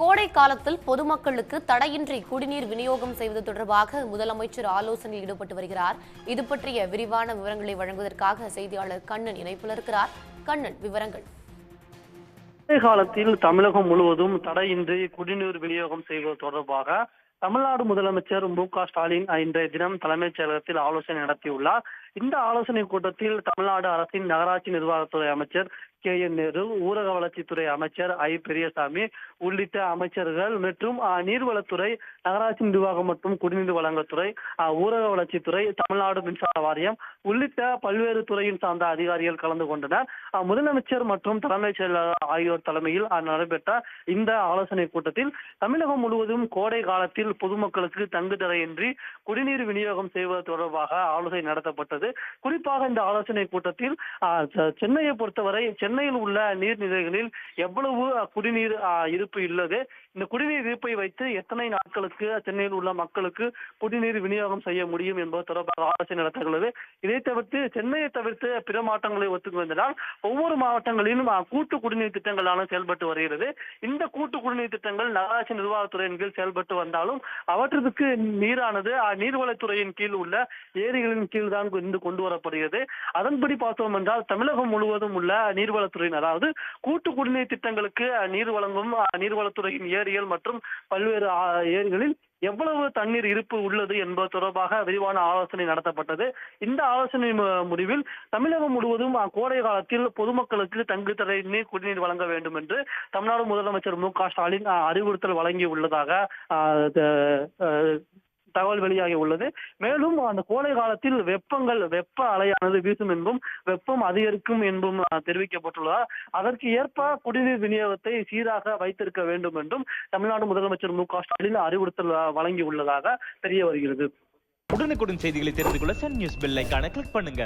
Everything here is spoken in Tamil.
கோடை காலத்தில் பொதுமக்களுக்கு தடையின்றி குடிநீர் விநியோகம் செய்வது தொடர்பாக முதலமைச்சர் ஆலோசனையில் ஈடுபட்டு வருகிறார். இது பற்றிய விரிவான விவரங்களை வழங்குவதற்காக செய்தியாளர் கண்ணன் இணைப்பில் இருக்கிறார். கண்ணன் விவரங்கள். காலத்தில் தமிழகம் முழுவதும் தடையின்றி குடிநீர் விநியோகம் செய்வது தொடர்பாக தமிழ்நாடு முதலமைச்சர் மு க ஸ்டாலின் இன்றைய தினம் தலைமைச் செயலகத்தில் ஆலோசனை நடத்தியுள்ளார். இந்த ஆலோசனை கூட்டத்தில் தமிழ்நாடு அரசின் நகராட்சி நிர்வாகத்துறை அமைச்சர் கே என் நேரு ஊரக வளர்ச்சித்துறை அமைச்சர் ஐ பெரியசாமி உள்ளிட்ட அமைச்சர்கள் மற்றும் நீர்வளத்துறை நகராட்சி நிர்வாகம் மற்றும் குடிநீர் வழங்கத்துறை ஊரக வளர்ச்சித்துறை தமிழ்நாடு மின்சார வாரியம் உள்ளிட்ட பல்வேறு துறையின் சார்ந்த அதிகாரிகள் கலந்து கொண்டனர். முதலமைச்சர் மற்றும் தலைமைச் செயலாளர் ஆகியோர் தலைமையில் நடைபெற்ற இந்த ஆலோசனை கூட்டத்தில் தமிழகம் முழுவதும் கோடை காலத்தில் பொதுமக்களுக்கு தங்கு தடையின்றி குடிநீர் விநியோகம் செய்வது தொடர்பாக ஆலோசனை நடத்தப்பட்டது. குறிப்பாக இந்த ஆலோசனை கூட்டத்தில் சென்னையை பொறுத்தவரை சென்னையில் உள்ள நீர்நிலைகளில் எவ்வளவு குடிநீர் இருப்பு உள்ளது? இந்த குடிநீர் இருப்பை வைத்து எத்தனை நாட்களுக்கு சென்னையில் உள்ள மக்களுக்கு குடிநீர் விநியோகம் செய்ய முடியும் என்பது தொடர்பாக ஆலோசனை நடத்துகிறது இதை தவிர்த்து சென்னையை தவிர்த்து பிற மாவட்டங்களை ஒத்துக்கு வந்ததால் ஒவ்வொரு மாவட்டங்களிலும் கூட்டு குடிநீர் திட்டங்களான செயல்பட்டு வருகிறது. இந்த கூட்டு குடிநீர் திட்டங்கள் நகராட்சி நிர்வாகத்துறையின் கீழ் செயல்பட்டு வந்தாலும் அவற்றுக்கு நீரானது நீர்வளத்துறையின் கீழ் உள்ள ஏரிகளின் கீழ் தான் இந்த வந்து கொண்டு வரப்படுகிறது. அதன்படி பார்த்தோம் என்றால் தமிழகம் முழுவதும் உள்ள நீர்வளத்துறையின் அதாவது கூட்டு குடிநீர் திட்டங்களுக்கு நீர் வழங்கும் நீர்வளத்துறையின் ஏரிகள் மற்றும் பல்வேறு ஏரிகளில் எவ்வளவு தண்ணீர் இருப்பு உள்ளது என்பது தொடர்பாக விரிவான ஆலோசனை நடத்தப்பட்டது. இந்த ஆலோசனை முடிவில் தமிழகம் முழுவதும் கோடை காலத்தில் பொதுமக்களுக்கு தங்கு நீர் குடிநீர் வழங்க வேண்டும் என்று தமிழ்நாடு முதலமைச்சர் மு க ஸ்டாலின் அறிவுறுத்தல் வழங்கி உள்ளதாக தகவல் வெளியாகி உள்ளது. மேலும் அந்த கோடை காலத்தில் வெப்பங்கள் வெப்ப அலையானது வீசும் என்பும் வெப்பம் அதிகரிக்கும் என்பதும் தெரிவிக்கப்பட்டுள்ளதால் அதற்கு ஏற்ப குடிநீர் விநியோகத்தை சீராக வைத்திருக்க வேண்டும் என்றும் தமிழ்நாடு முதலமைச்சர் மு க ஸ்டாலின் அறிவுறுத்தல் வழங்கியுள்ளதாக வழங்கி உள்ளதாக தெரிய வருகிறது. உடனுக்குடன் செய்திகளை தெரிந்து கொள்ள சன் நியூஸ் பெல் கிளிக் பண்ணுங்க.